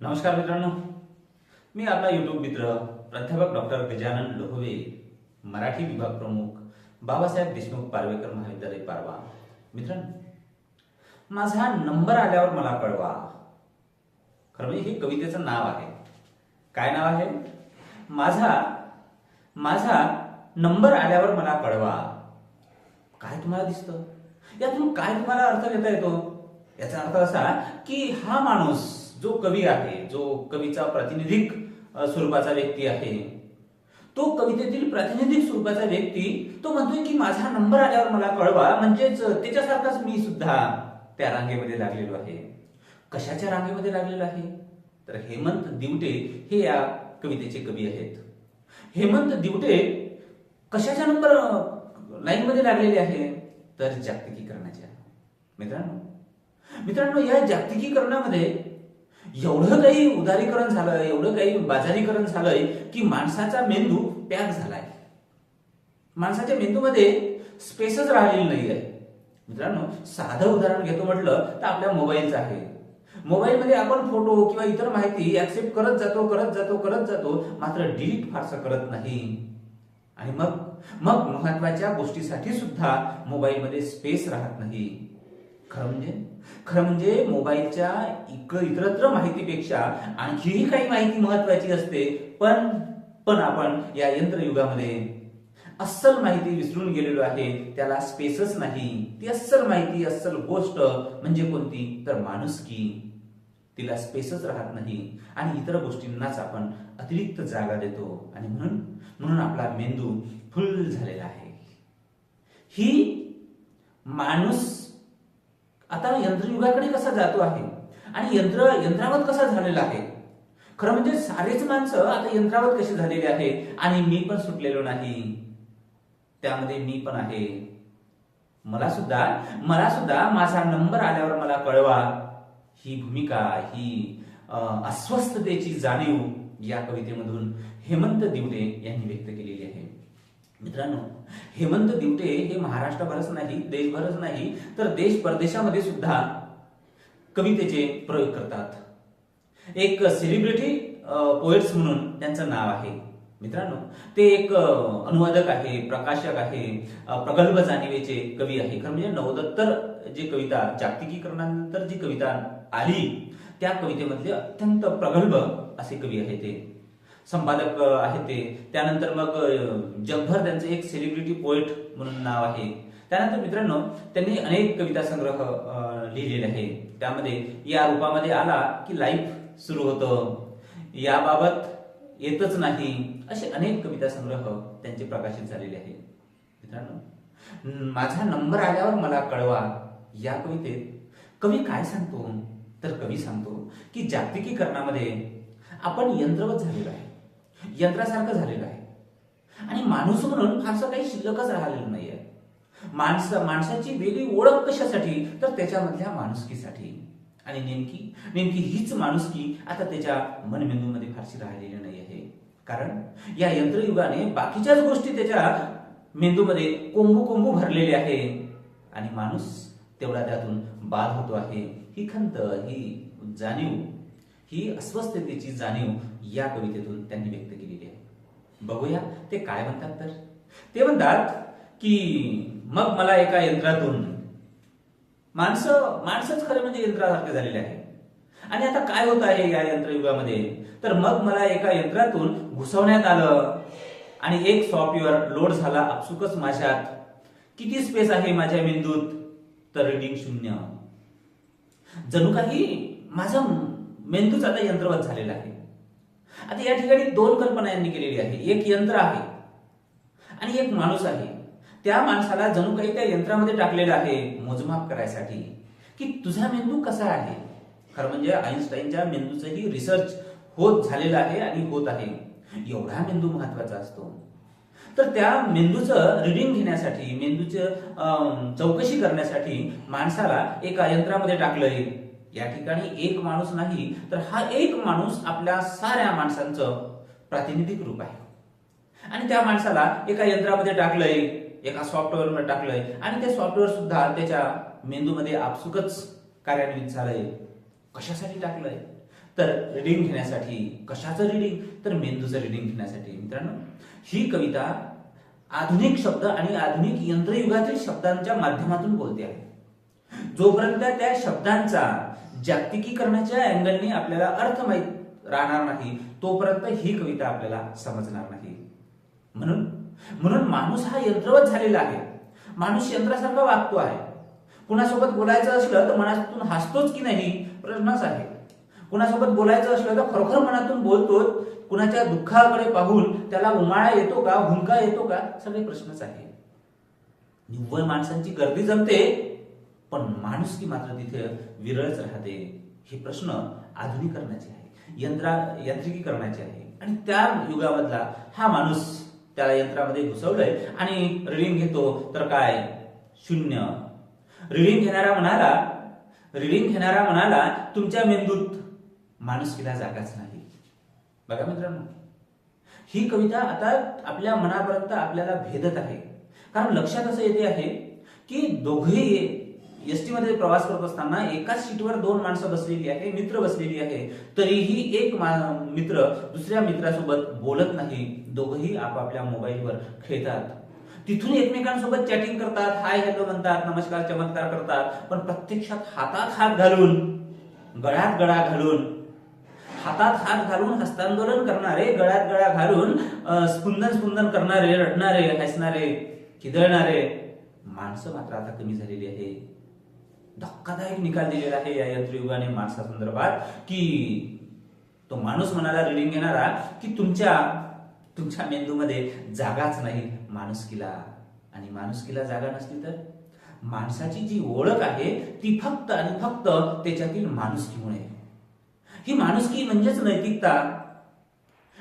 नमस्कार मित्रांनो. मी आपला युट्यूब मित्र प्राध्यापक डॉक्टर गजानन लोहवे मराठी विभाग प्रमुख बाबासाहेब देशमुख पारवेकर महाविद्यालय पारवा. मित्रांनो माझा नंबर आल्यावर मला कळवा. खरं म्हणजे हे कवितेचं नाव आहे. काय नाव आहे? माझा माझा नंबर आल्यावर मला कळवा. काय तुम्हाला दिसतं? यातून काय तुम्हाला अर्थ घेता येतो? याचा अर्थ असा की हा माणूस जो कवी आहे जो कवीचा प्रातिनिधिक स्वरूपाचा व्यक्ती आहे तो कवितेतील प्रातिनिधिक स्वरूपाचा व्यक्ती तो म्हणतोय की माझा नंबर आल्यावर मला कळवा म्हणजेच त्याच्यासारखाच मी सुद्धा त्या रांगेमध्ये लागलेलो आहे. कशाच्या रांगेमध्ये लागलेलो आहे? तर हेमंत दिवटे हे या कवितेचे कवी आहेत. हेमंत दिवटे कशाच्या नंबर लाईनमध्ये लागलेले आहे? तर जागतिकीकरणाच्या. मित्रांनो मित्रांनो या जागतिकीकरणामध्ये एवढं काही उदारीकरण झालं एवढं काही बाजारीकरण झालंय की माणसाचा मेंदू पॅक झालाय. माणसाच्या मेंदूमध्ये स्पेसच राहिलेली नाही आहे मित्रांनो साधं उदाहरण घेतो म्हटलं तर आपल्या मोबाईलचं आहे. मोबाईलमध्ये आपण फोटो किंवा इतर माहिती ऍक्सेप्ट करत जातो करत जातो करत जातो मात्र डिलीट फारसं करत नाही. आणि मग मग महत्त्वाच्या गोष्टीसाठी सुद्धा मोबाईलमध्ये स्पेस राहत नाही. खरं म्हणजे? खरं म्हणजे मोबाईलच्या इकडं इतरत्र माहितीपेक्षा आणखीही काही माहिती महत्वाची असते पण पण आपण या यंत्रयुगामध्ये अस्सल माहिती विसरून गेलेलो आहे त्याला स्पेसच नाही. ती अस्सल माहिती अस्सल गोष्ट म्हणजे कोणती? तर माणुसकी तिला स्पेसच राहत नाही आणि इतर गोष्टींनाच आपण अतिरिक्त जागा देतो. आणि म्हणून म्हणून आपला मेंदू फुल झालेला आहे. ही माणूस आता यंत्रयुगाकडे कसा जातो आहे? आणि यंत्र यंत्रावत कसा झालेला आहे? खरं म्हणजे सारेच माणसं आता यंत्रावत कशी झालेली आहे? आणि मी पण सुटलेलो नाही. त्यामध्ये मी पण आहे. मला सुद्धा मला सुद्धा माझा नंबर आल्यावर मला कळवा. ही भूमिका ही अस्वस्थतेची जाणीव या कवितेमधून हेमंत दिवले यांनी व्यक्त केलेली आहे. मित्रांनो हेमंत दिवटे हे महाराष्ट्रभरच नाही देशभरच नाही तर देश परदेशामध्ये सुद्धा कवितेचे प्रयोग करतात. एक सेलिब्रिटी पोएट्स म्हणून त्यांचं नाव आहे. मित्रांनो ते एक अनुवादक आहे प्रकाशक आहे प्रगल्भ जाणीवेचे कवी आहे. खरं म्हणजे नवोदत्तर जी कविता जागतिकीकरणानंतर जी कविता आली त्या कवितेमधले अत्यंत प्रगल्भ असे कवी आहे ते. संपादक आहेत ते. त्यानंतर मग जगभर त्यांचं एक सेलिब्रिटी पोएट म्हणून नाव आहे. त्यानंतर मित्रांनो त्यांनी अनेक कविता संग्रह लिहिलेले आहे. त्यामध्ये या रूपामध्ये आला की लाईफ सुरू होतं. याबाबत येतच नाही असे अनेक कविता संग्रह त्यांचे प्रकाशित झालेले आहे. मित्रांनो माझा नंबर आल्यावर मला कळवा या कवितेत. कवी काय सांगतो? तर कवी सांगतो की जागतिकीकरणामध्ये आपण यंत्रवत झालेलो आहे. यंत्रासारखं झालेलं आहे. आणि माणूस म्हणून फारसं काही शिल्लकच राहिलेलं नाहीये. माणसं माणसाची वेगळी ओळख कशासाठी? तर त्याच्यामधल्या माणुसकीसाठी. आणि नेमकी नेमकी हीच माणुसकी आता त्याच्या मनमेंदूमध्ये फारशी राहिलेली नाही आहे कारण या यंत्रयुगाने बाकीच्याच गोष्टी त्याच्या मेंदूमध्ये कोंबू कोंबू भरलेले आहे. आणि माणूस तेवढा त्यातून बाद होतो आहे. ही खंत ही जाणीव ही अस्वस्थतेची जाणीव या कवितेतून त्यांनी व्यक्त केलेली आहे. बघूया ते काय म्हणतात तर. ते म्हणतात की मग मला एका यंत्रातून माणसं माणसंच खरं म्हणजे यंत्रासारखे झालेले आहे. आणि आता काय होत आहे या यंत्रयुगामध्ये? तर मग मला एका यंत्रातून घुसवण्यात आलं आणि एक सॉफ्टवेअर लोड झाला आपसुकच माझ्यात. किती स्पेस आहे माझ्या मेंदूत? तर रिडिंग शून्य. जणू काही माझं मेंदूच आता यंत्रवत झालेला आहे. आता या ठिकाणी दोन कल्पना यांनी केलेली आहे. एक यंत्र आहे आणि एक माणूस आहे. त्या माणसाला जणू काही त्या यंत्रामध्ये टाकलेलं आहे मोजमाप करायसाठी की तुझा मेंदू कसा आहे? खरं म्हणजे आईन्स्टाईनच्या मेंदूचंही रिसर्च होत झालेलं आहे आणि होत आहे. एवढा मेंदू महत्त्वाचा असतो. तर त्या मेंदूचं रिडिंग घेण्यासाठी मेंदूचं चौकशी करण्यासाठी माणसाला एका यंत्रामध्ये टाकलंय. या ठिकाणी एक माणूस नाही तर हा एक माणूस आपल्या साऱ्या माणसांचं प्रातिनिधिक रूप आहे. आणि त्या माणसाला एका यंत्रामध्ये टाकलंय एका सॉफ्टवेअरमध्ये टाकलंय आणि ते सॉफ्टवेअर सुद्धा त्याच्या मेंदूमध्ये आपसुकच कार्यान्वित झालंय. कशासाठी टाकलंय? तर रिडिंग घेण्यासाठी. कशाचं रिडिंग तर मेंदूचं रिडिंग घेण्यासाठी. मित्रांनो ही कविता आधुनिक शब्द आणि आधुनिक यंत्रयुगातील शब्दांच्या माध्यमातून बोलते आहे. जोपर्यंत त्या शब्दांचा जागतिकीकरणाच्या अँगलने आपल्याला अर्थ माहीत राहणार नाही तोपर्यंत ही कविता आपल्याला समजणार नाही. म्हणून म्हणून माणूस हा यंत्रवत झालेला आहे. माणूस यंत्रासारखा वागतो आहे. कुणासोबत बोलायचं असलं तर मनातून हसतोच की नाही प्रश्नच आहे. कुणासोबत बोलायचं असलं तर खरोखर मनातून बोलतो कुणाच्या दुःखाकडे पाहून त्याला उमाळा येतो का हुंका येतो का सगळे प्रश्नच आहे. निव्वळ माणसांची गर्दी जमते पण माणुसकी मात्र तिथे विरळच राहते हे प्रश्न आधुनिकरणाचे आहे. यंत्रा यांत्रिकीकरणाचे आहे. आणि त्या युगामधला हा माणूस त्याला यंत्रामध्ये घुसवलंय आणि रिडिंग घेतो तर काय? शून्य. रिडिंग घेणारा म्हणाला रिडिंग घेणारा म्हणाला तुमच्या मेंदूत माणुसकीला जागाच नाही. बघा मित्रांनो. ही कविता आता आपल्या मनापर्यंत आपल्याला भेदत आहे. कारण लक्षात असं येते आहे की दोघेही एसटी मध्ये प्रवास करत असताना एकाच सीटवर दोन माणसं बसलेली आहे मित्र बसलेली आहे. तरीही एक मा- मित्र दुसऱ्या मित्रासोबत बोलत नाही. दोघही आपापल्या मोबाईलवर खेळतात. तिथून एकमेकांसोबत चॅटिंग करतात. हाय हॅलो म्हणतात नमस्कार चमत्कार करतात. पण प्रत्यक्षात हातात हात घालून गळ्यात गळा घालून हातात हात घालून हस्तांदोलन करणारे गळ्यात गळा घालून स्पुंदन स्पुंदन करणारे रडणारे हसणारे खिदळणारे माणसं मात्र आता कमी झालेली आहे. धक्कादायक निकाल दिलेला आहे या यंत्रयुगाने माणसासंदर्भात की तो माणूस मनाला रिडिंग घेणारा की तुमच्या तुमच्या मेंदूमध्ये जागाच नाही माणुसकीला. आणि माणुसकीला जागा नसली तर? माणसाची जी ओळख आहे ती फक्त आणि फक्त त्याच्यातील माणुसकीमुळे. ही माणुसकी म्हणजेच नैतिकता.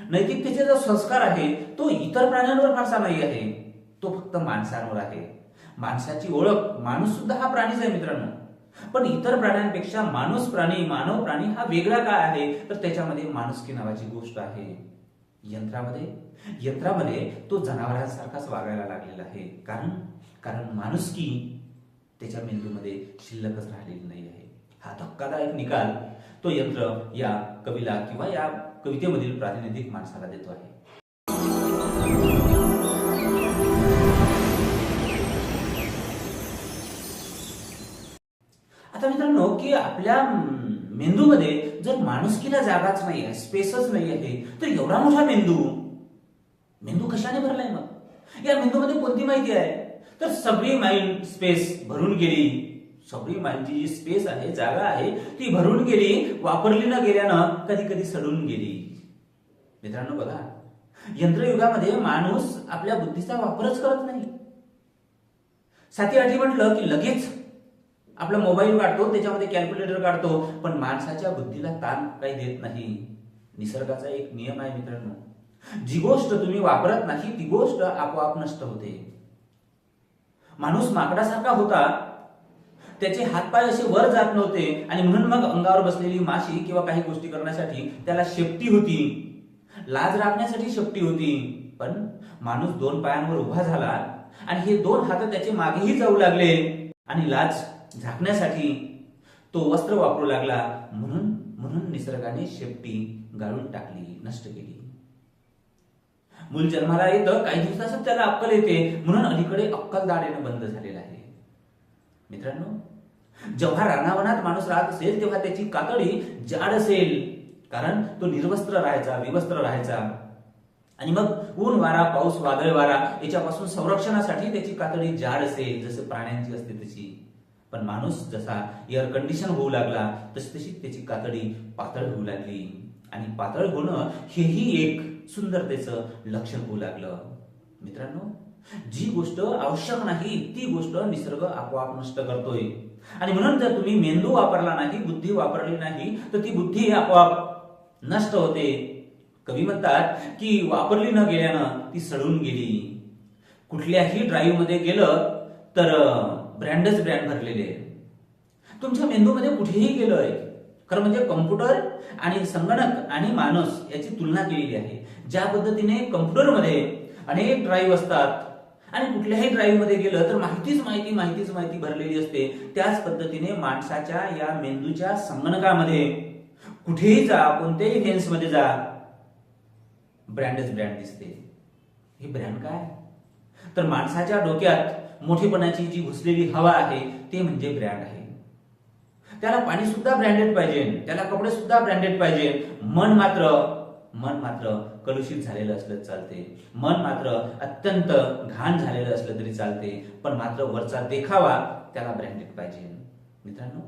नैतिकतेचा जो संस्कार आहे तो इतर प्राण्यांवर फारसा नाही आहे. तो फक्त माणसांवर आहे. माणसाची ओळख माणूस सुद्धा हा प्राणीच आहे मित्रांनो. पण इतर प्राण्यांपेक्षा माणूस प्राणी मानव प्राणी हा वेगळा काय आहे? तर त्याच्यामध्ये माणुसकी नावाची गोष्ट आहे. यंत्रामध्ये? यंत्रामध्ये तो जनावरांसारखाच वागायला लागलेला आहे. कारण? कारण माणुसकी त्याच्या मेंदूमध्ये शिल्लकच राहिलेली नाही आहे. हा धक्कादायक निकाल तो यंत्र या कवीला किंवा या कवितेमधील प्रातिनिधिक माणसाला देतो आहे. की आपल्या मेंदूमध्ये जर माणुसकीला जागाच नाही आहे स्पेसच नाही आहे तर एवढा मोठा मेंदू मेंदू कशाने भरलाय मग? या मेंदूमध्ये कोणती माहिती आहे? तर सगळी माइंड स्पेस भरून गेली. सगळी माइंडची जी स्पेस आहे जागा आहे ती भरून गेली वापरली न गेल्यानं कधी कधी सडून गेली. मित्रांनो बघा यंत्रयुगामध्ये माणूस आपल्या बुद्धीचा वापरच करत नाही. साती आठी म्हटलं की लगेच आपला मोबाईल काढतो त्याच्यामध्ये कॅल्क्युलेटर काढतो पण माणसाच्या बुद्धीला ताण काही देत नाही. निसर्गाचा एक नियम आहे मित्रांनो. जी गोष्ट तुम्ही वापरत नाही ती गोष्ट आपोआप नष्ट होते. माणूस माकडासारखा होता. त्याचे हातपाय असे वर जात नव्हते आणि म्हणून मग अंगावर बसलेली माशी किंवा काही गोष्टी करण्यासाठी त्याला शेपटी होती. लाज राखण्यासाठी शेपटी होती. पण माणूस दोन पायांवर उभा झाला आणि हे दोन हात त्याचे मागेही जाऊ लागले आणि लाज झाकण्यासाठी तो वस्त्र वापरू लागला. म्हणून म्हणून निसर्गाने शेपटी गाळून टाकली नष्ट केली. मूल जन्माला येतं काही दिवसातच त्याला अक्कल येते. म्हणून अलीकडे अक्कलदार येणं बंद झालेलं आहे. मित्रांनो जेव्हा रानावनात माणूस राहत असेल तेव्हा त्याची कातडी जाड असेल. कारण तो निर्वस्त्र राहायचा विवस्त्र राहायचा. आणि मग ऊन वारा पाऊस वादळ वारा याच्यापासून संरक्षणासाठी त्याची कातडी जाड असेल जसं प्राण्यांची असते तशी. पण माणूस जसा एअर कंडिशन होऊ लागला तशी तशी त्याची कातडी पातळ होऊ लागली. आणि पातळ होणं हेही एक सुंदरतेचं लक्षण होऊ लागलं. मित्रांनो जी गोष्ट आवश्यक नाही ती गोष्ट निसर्ग आपोआप नष्ट करतोय. आणि म्हणून जर तुम्ही मेंदू वापरला नाही बुद्धी वापरली नाही तर ती बुद्धी आपोआप नष्ट होते. कवी म्हणतात की वापरली न गेल्यानं ती सडून गेली. कुठल्याही ड्राईव्हमध्ये गेलं तर ब्रँडच ब्रँड भरलेले आहे. तुमच्या मेंदूमध्ये कुठेही गेलोय खरं म्हणजे कम्प्युटर आणि संगणक आणि माणूस याची तुलना केलेली आहे. ज्या पद्धतीने कम्प्युटरमध्ये अनेक ड्राईव्ह असतात आणि कुठल्याही ड्राईव्हमध्ये गेलं तर माहितीच माहिती माहितीच माहिती भरलेली असते. त्याच पद्धतीने माणसाच्या या मेंदूच्या संगणकामध्ये कुठेही जा कोणत्याही फेन्समध्ये जा ब्रँडच ब्रँड दिसते. हे ब्रँड काय? तर माणसाच्या डोक्यात मोठेपणाची जी घुसलेली हवा आहे ते म्हणजे ब्रँड आहे. त्याला पाणी सुद्धा ब्रँडेड पाहिजे त्याला कपडे सुद्धा ब्रँडेड पाहिजे. मन मात्र मन मात्र कलुषित झालेलं असलं चालते. मन मात्र अत्यंत घाण झालेलं असलं तरी चालते. पण मात्र वरचा देखावा त्याला ब्रँडेड पाहिजे. मित्रांनो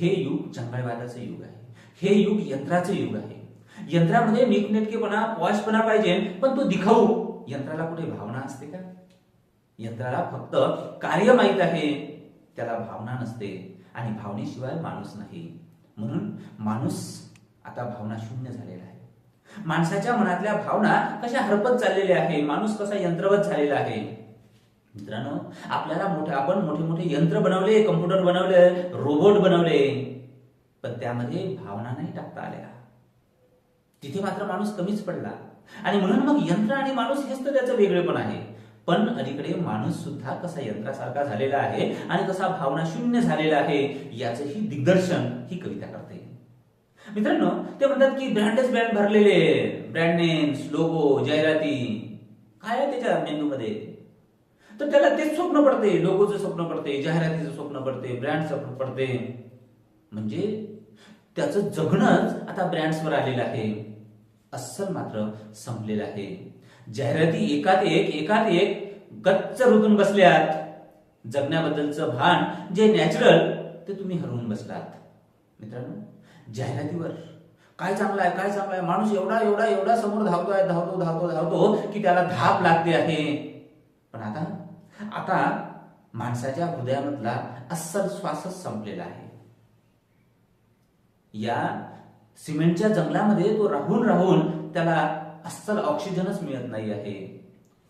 हे युग चंगळवादाचं युग आहे. हे युग यंत्राचं युग आहे. यंत्रामध्ये नीटनेटकेपणा पॉशपणा पाहिजे पण तो दिखाऊ यंत्राला कुठे भावना असते का? यंत्राला फक्त कार्य माहीत आहे. त्याला भावना नसते आणि भावनेशिवाय माणूस नाही. म्हणून माणूस आता भावना शून्य झालेला आहे. माणसाच्या मनातल्या भावना कशा हरपत चाललेल्या आहे? माणूस कसा यंत्रवत झालेला आहे? मित्रांनो आपल्याला मोठे आपण मोठे मोठे यंत्र बनवले कम्प्युटर बनवले रोबोट बनवले पण त्यामध्ये भावना नाही टाकता आल्या. तिथे मात्र माणूस कमीच पडला. आणि म्हणून मग यंत्र आणि माणूस हेच तर त्याचं वेगळेपण आहे. पण अलीकडे माणूस सुद्धा कसा यंत्रासारखा झालेला आहे आणि कसा भावना शून्य झालेला आहे याचंही दिग्दर्शन ही कविता करते. मित्रांनो ते म्हणतात की ब्रँडच ब्रँड भरलेले ब्रँड नेम्स लोगो जाहिराती. काय आहे त्याच्या मेंदूमध्ये तर त्याला तेच स्वप्न पडते. लोगोचं स्वप्न पडते जाहिरातीचं स्वप्न पडते ब्रँडचं स्वप्न पडते. म्हणजे त्याचं जगणंच आता ब्रँड्सवर आलेलं आहे. अस्सल मात्र संपलेलं आहे. जाहिराती एकात एक एकात एक गच्च रुतून बसल्यात. जगण्याबद्दलचं भान जे नॅचरल ते तुम्ही हरवून बसलात. मित्रांनो जाहिरातीवर काय चांगलं आहे काय चांगलं आहे? माणूस एवढा एवढा एवढा समोर धावतोय धावतो धावतो धावतो की त्याला धाप लागते आहे. पण आता आता माणसाच्या हृदयामधला अस्सल श्वासच संपलेला आहे. या सिमेंटच्या जंगलामध्ये तो राहून राहून त्याला अस्सल ऑक्सिजनच मिळत नाही आहे.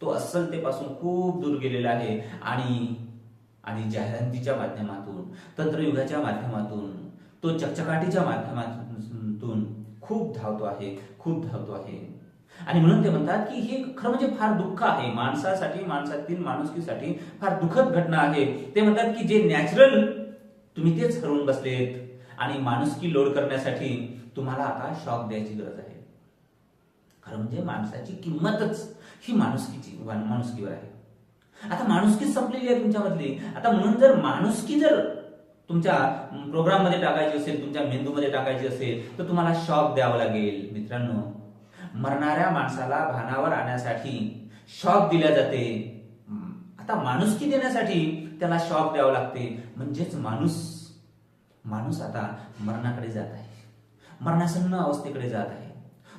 तो अस्सलतेपासून खूप दूर गेलेला आहे. आणि आणि जाहिरातीच्या माध्यमातून तंत्रयुगाच्या माध्यमातून तो चकचकाटीच्या माध्यमातून खूप धावतो आहे खूप धावतो आहे. आणि म्हणून ते म्हणतात की हे खरं म्हणजे फार दुःख आहे. माणसासाठी माणसातील माणुसकीसाठी फार दुःखद घटना आहे. ते म्हणतात की जे नॅचरल तुम्ही तेच हरवून बसलेत आणि माणुसकी लोड करण्यासाठी तुम्हाला आता शॉक द्यायची गरज आहे. खरं म्हणजे माणसाची किंमतच ही माणुसकीची माणुसकीवर आहे. आता माणुसकी संपलेली आहे तुमच्यामधली. आता म्हणून जर माणुसकी जर तुमच्या प्रोग्राममध्ये टाकायची असेल तुमच्या मेंदूमध्ये टाकायची असेल तर तुम्हाला शॉक द्यावं लागेल. मित्रांनो मरणाऱ्या माणसाला भानावर आणण्यासाठी शॉक दिल्या जाते. आता माणुसकी देण्यासाठी त्याला शॉक द्यावं लागते. म्हणजेच माणूस माणूस आता मरणाकडे जात आहे. मरणासन्न अवस्थेकडे जात आहे.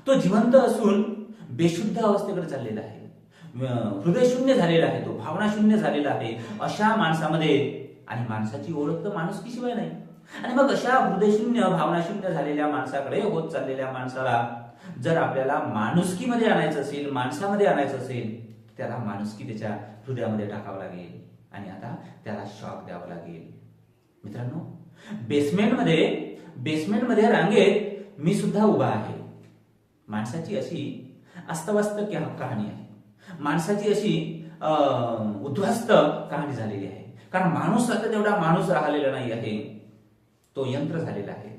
तो जिवंत असून बेशुद्ध अवस्थेकडे चाललेला आहे. हृदय शून्य झालेला आहे तो भावना शून्य झालेला आहे. अशा माणसामध्ये आणि माणसाची ओळख तर माणुसकीशिवाय नाही. आणि मग अशा हृदयशून्य भावनाशून्य झालेल्या माणसाकडे होत चाललेल्या माणसाला जर आपल्याला माणुसकीमध्ये आणायचं असेल माणसामध्ये आणायचं असेल त्याला माणुसकी त्याच्या हृदयामध्ये टाकावं लागेल. आणि आता त्याला शॉक द्यावा लागेल. मित्रांनो बेसमेंटमध्ये बेसमेंटमध्ये रांगेत मी सुद्धा उभा आहे. माणसाची अशी अस्तव्यस्त कहाणी आहे. माणसाची अशी उद्ध्वस्त कहाणी झालेली आहे. कारण माणूस आता तेवढा माणूस राहिलेला नाही आहे. तो यंत्र झालेला आहे.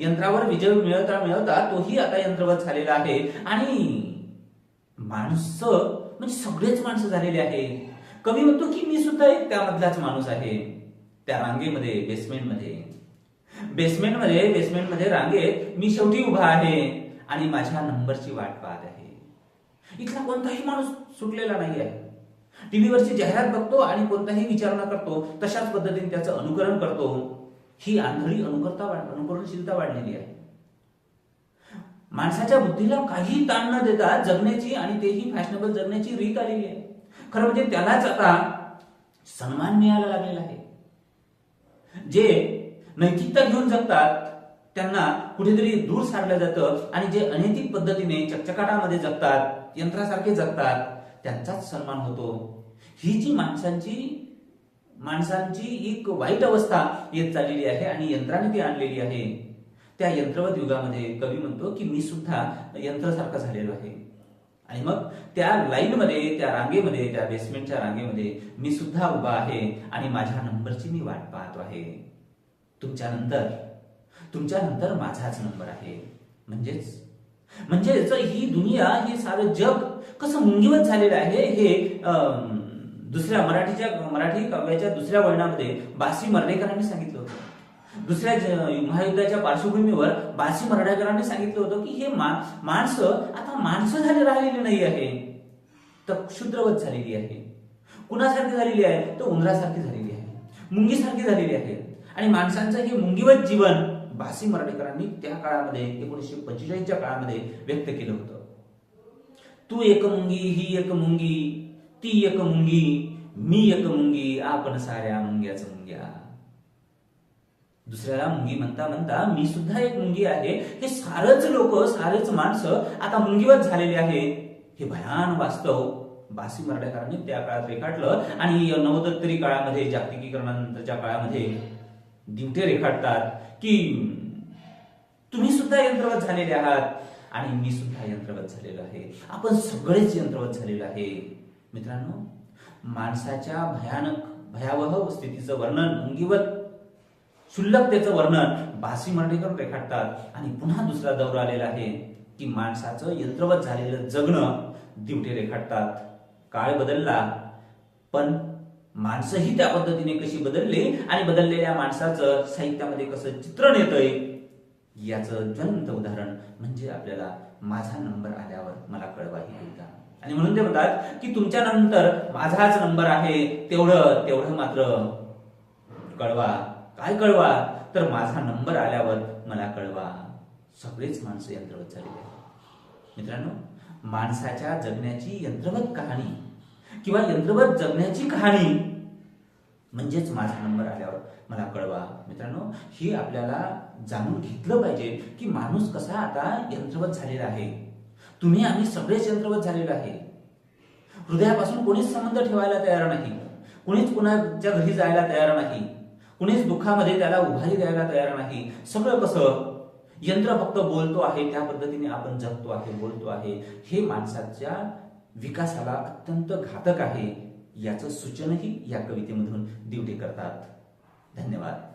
यंत्रावर विजय मिळवता मिळवता तोही आता यंत्रवत झालेला आहे. आणि माणसं म्हणजे सगळेच माणसं झालेले आहे. कवी म्हणतो की मी सुद्धा एक त्यामधलाच माणूस आहे. त्या रांगेमध्ये बेसमेंटमध्ये बेसमेंटमध्ये बेसमेंटमध्ये रांगेत मी शेवटी उभा आहे. आणि माझ्या नंबरची वाट पाहत आहे. इथला कोणताही माणूस सुटलेला नाही आहे टीव्हीवरची जाहिरात बघतो आणि कोणताही विचारणा करतो तशाच पद्धतीने त्याचं अनुकरण करतो. ही आंधळी अनुकरता अनुकरणशीलता वाढलेली आहे. माणसाच्या बुद्धीला काही ताण न देता जगण्याची आणि तेही फॅशनेबल जगण्याची रीत आलेली आहे. खरं म्हणजे त्यालाच आता सन्मान मिळायला लागलेला आहे. जे नैतिकता घेऊन जगतात त्यांना कुठेतरी दूर सारलं जातं आणि जे अनैतिक पद्धतीने चकचकाटामध्ये जगतात यंत्रासारखे जगतात त्यांचाच सन्मान होतो. ही जी माणसांची माणसांची एक वाईट अवस्था येत चाललेली आहे आणि यंत्राने ती आणलेली आहे त्या यंत्रवत युगामध्ये कवी म्हणतो की मी सुद्धा यंत्रासारखा झालेलो आहे. आणि मग त्या लाईनमध्ये त्या रांगेमध्ये त्या बेसमेंटच्या रांगेमध्ये मी सुद्धा उभा आहे आणि माझ्या नंबरची मी वाट पाहतो आहे. तुमच्यानंतर तुमच्यानंतर तुमच्या नंतर माझाच नंबर आहे. म्हणजेच? म्हणजेच ही दुनिया हे सारं जग कसं मुंगीवत झालेलं आहे हे दुसऱ्या मराठीच्या मराठी काव्याच्या दुसऱ्या वळणामध्ये बासी मर्डेकरांनी सांगितलं होतं. दुसऱ्या ज- महायुद्धाच्या पार्श्वभूमीवर बासी मर्डेकरांनी सांगितलं होतं की हे मा- माणसं आता माणसं झाले राहिलेली नाही आहे. तर क्षुद्रवत झालेली आहे. कुणासारखी झालेली आहे? तर उंदरासारखी झालेली आहे. मुंगीसारखी झालेली आहे. आणि माणसांचं हे मुंगीवत जीवन भासी मराठेकरांनी त्या काळामध्ये एकोणीसशे पंचेचाळीसच्या काळामध्ये व्यक्त केलं होतं. तू एक मुंगी ही एक मुंगी ती एक मुंगी मी एक मुंगी आपण साऱ्या मुंग्याच मुंग्या. दुसऱ्याला मुंगी म्हणता म्हणता मी सुद्धा एक मुंगी आहे. हे सारच लोक सारेच माणसं आता मुंगीवत झालेले आहे हे भयान वास्तव. बासी मराठेकरांनी त्या काळात रेखाटलं आणि नवदत्तरी काळामध्ये जागतिकीकरणानंतरच्या काळामध्ये दिवटे रेखाटतात की तुम्ही सुद्धा यंत्रवत झालेले आहात आणि मी सुद्धा यंत्रवत झालेलो आहे. आपण सगळेच यंत्रवत झालेलो आहे. मित्रांनो माणसाच्या भयानक भयावह स्थितीचं वर्णन अंगीवत क्षुल्लकतेचं वर्णन भासी मर्डेकर रेखाटतात. आणि पुन्हा दुसरा दौर आलेला आहे की माणसाचं यंत्रवत झालेलं जगणं दिवटे रेखाटतात. काळ बदलला पण माणसंही त्या पद्धतीने कशी बदलली आणि बदललेल्या माणसाचं साहित्यामध्ये कसं चित्रण येतंय याचं ज्वलंत उदाहरण म्हणजे आपल्याला माझा नंबर आल्यावर मला कळवा ही कविता आणि म्हणून ते म्हणतात की तुमच्या नंतर माझाच नंबर आहे तेवढं तेवढं मात्र कळवा. काय कळवा? तर माझा नंबर आल्यावर मला कळवा. सगळेच माणसं यंत्रवत झालेली आहेत. मित्रांनो माणसाच्या जगण्याची यंत्रवत कहाणी किंवा यंत्रवत जगण्याची कहाणी म्हणजेच माझा नंबर आल्यावर मला कळवा. मित्रांनो हे आपल्याला जाणून घेतलं पाहिजे की माणूस कसा आता यंत्रवत झालेला आहे. तुम्ही आम्ही सगळेच यंत्रवत झालेलो आहे. हृदयापासून कोणीच संबंध ठेवायला तयार नाही. कुणीच कुणाच्या घरी जायला तयार नाही. कुणीच दुःखामध्ये त्याला उभारी द्यायला तयार नाही. सगळं कसं? यंत्र फक्त बोलतो आहे त्या पद्धतीने आपण जगतो आहे बोलतो आहे. हे माणसाच्या विकासाला अत्यंत घातक आहे. याचं सूचनही या कवितेमधून दिवटे करतात धन्यवाद.